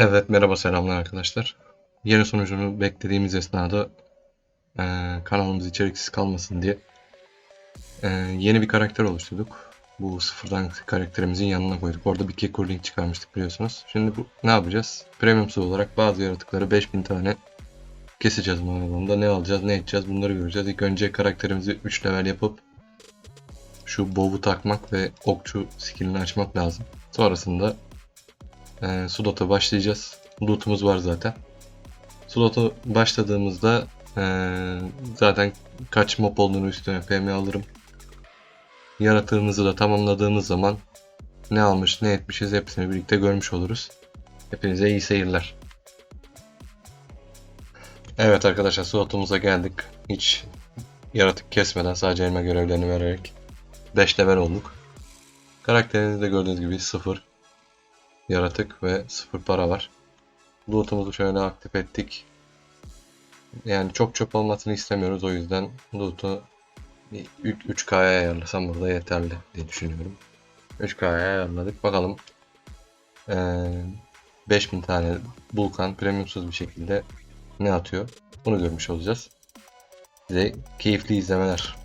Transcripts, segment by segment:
Evet merhaba selamlar arkadaşlar. Yeni sonucunu beklediğimiz esnada eee, kanalımız içeriksiz kalmasın diye eee, yeni bir karakter oluşturduk. Bu sıfırdan karakterimizin yanına koyduk. Orada bir Kekur Link çıkarmıştık biliyorsunuz. Şimdi bu, ne yapacağız? Premiumsuz olarak bazı yaratıkları 5000 tane keseceğiz anlamda. Ne alacağız, ne edeceğiz bunları göreceğiz. İlk önce karakterimizi 3 level yapıp şu bow'u takmak ve okçu skillini açmak lazım. Sonrasında ee, slota başlayacağız. Loot'umuz var zaten. Slota başladığımızda ee, zaten kaç mob olduğunu üstüne PM alırım. Yaratığımızı da tamamladığımız zaman ne almış ne etmişiz hepsini birlikte görmüş oluruz. Hepinize iyi seyirler. Evet arkadaşlar slotumuza geldik. Hiç yaratık kesmeden sadece elma görevlerini vererek 5 level olduk. Karakterinizi de gördüğünüz gibi 0 yaratık ve sıfır para var. Loot'umuzu şöyle aktif ettik. Yani çok çöp olmasını istemiyoruz o yüzden loot'u 3K'ya ayarlasam burada yeterli diye düşünüyorum. 3K'ya ayarladık. Bakalım ee, 5000 tane Vulkan premiumsuz bir şekilde ne atıyor? Bunu görmüş olacağız. Size keyifli izlemeler.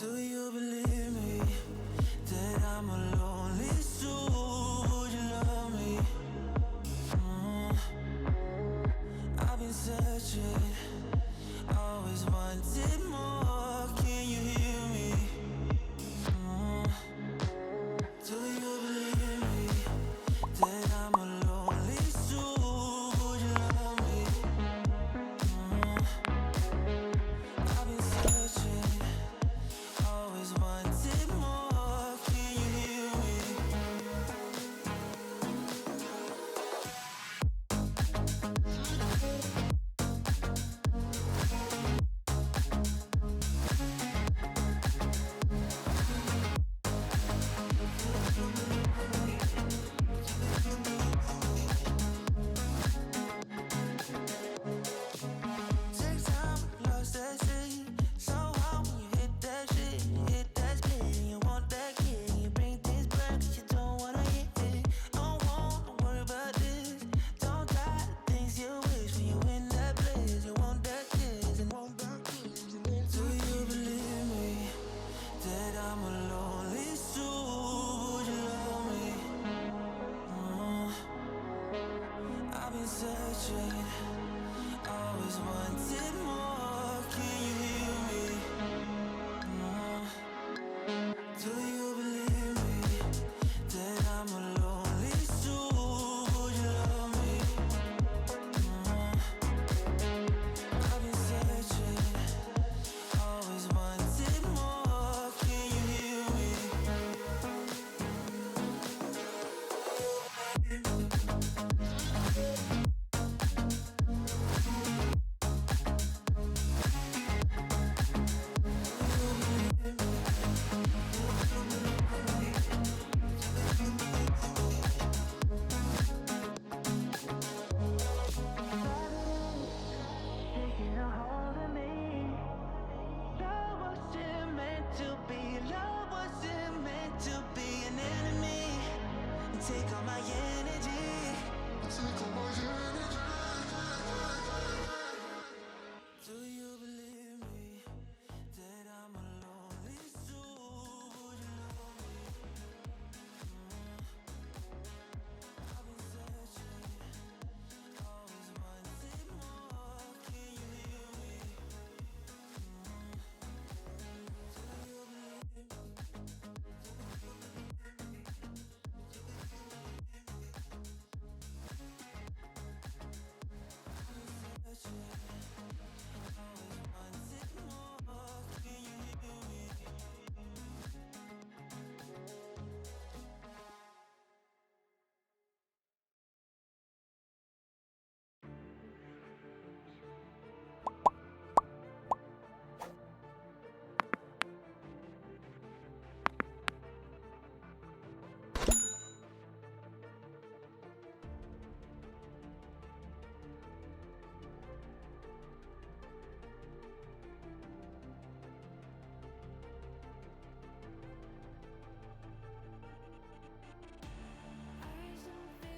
Do you believe me that I'm a lonely soul? Would you love me? Mm. I've been searching, always wanted more.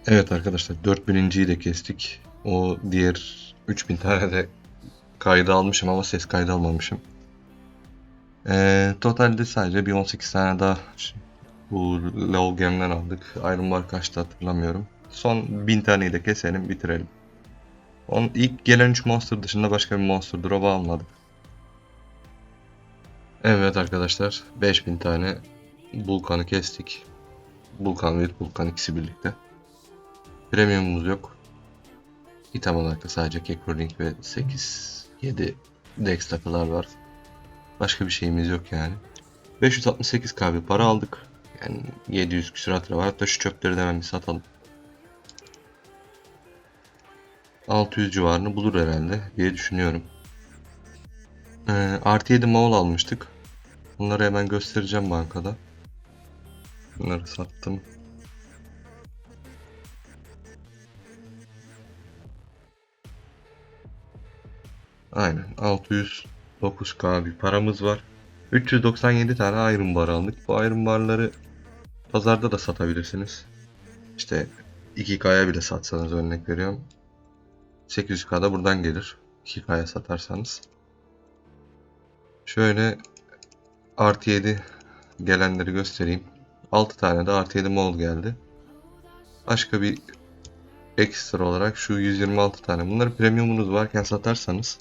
Evet arkadaşlar 4000'inciyi de kestik. O diğer 3000 tane de kaydı almışım ama ses kaydı almamışım. Ee, totalde sadece bir 18 tane daha bu Low Game'den aldık. Bar kaçtı hatırlamıyorum. Son 1000 taneyi de keselim bitirelim. Onun ilk gelen 3 monster dışında başka bir monster drop almadık. Evet arkadaşlar 5000 tane Vulkan'ı kestik. Vulkan ve Vulkan ikisi birlikte. Premium'umuz yok. İtem olarak da sadece Kekrolink ve 8 7 Dex takılar var. Başka bir şeyimiz yok yani. 568k bir para aldık. Yani 700 küsurat lira var. Hatta şu çöpleri de hemen bir satalım. 600 civarını bulur herhalde diye düşünüyorum. Ee, artı 7 Maul almıştık. Bunları hemen göstereceğim bankada. Bunları sattım. Aynen 609k bir paramız var. 397 tane Iron Bar aldık. Bu Iron Bar'ları pazarda da satabilirsiniz. İşte 2K'ya bile satsanız örnek veriyorum. 800K da buradan gelir. 2K'ya satarsanız. Şöyle artı 7 gelenleri göstereyim. 6 tane de artı 7 mol geldi. Başka bir ekstra olarak şu 126 tane. Bunları premiumunuz varken satarsanız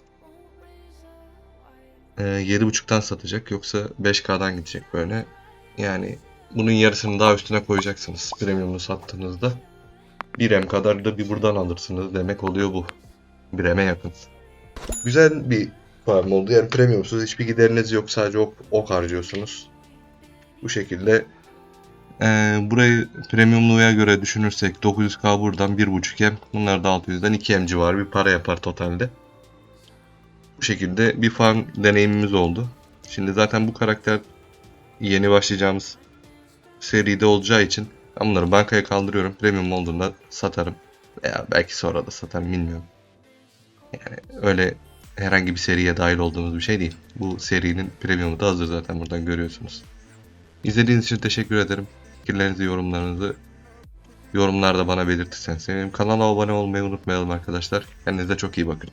e, 7.5'tan satacak yoksa 5K'dan gidecek böyle. Yani bunun yarısını daha üstüne koyacaksınız premiumunu sattığınızda. 1M kadar da bir buradan alırsınız demek oluyor bu. 1M'e yakın. Güzel bir farm oldu. Yani premiumsuz hiçbir gideriniz yok. Sadece ok, ok harcıyorsunuz. Bu şekilde ee, burayı premiumluğa göre düşünürsek 900k buradan 1.5M bunlar da 600'den 2M civarı bir para yapar totalde. Bu şekilde bir farm deneyimimiz oldu. Şimdi zaten bu karakter yeni başlayacağımız seride olacağı için bunları bankaya kaldırıyorum. Premium olduğunda satarım. Veya belki sonra da satarım bilmiyorum. Yani öyle herhangi bir seriye dahil olduğumuz bir şey değil. Bu serinin premiumu da hazır zaten buradan görüyorsunuz. İzlediğiniz için teşekkür ederim. Fikirlerinizi, yorumlarınızı yorumlarda bana belirtirseniz sevinirim. Kanala abone olmayı unutmayalım arkadaşlar. Kendinize çok iyi bakın.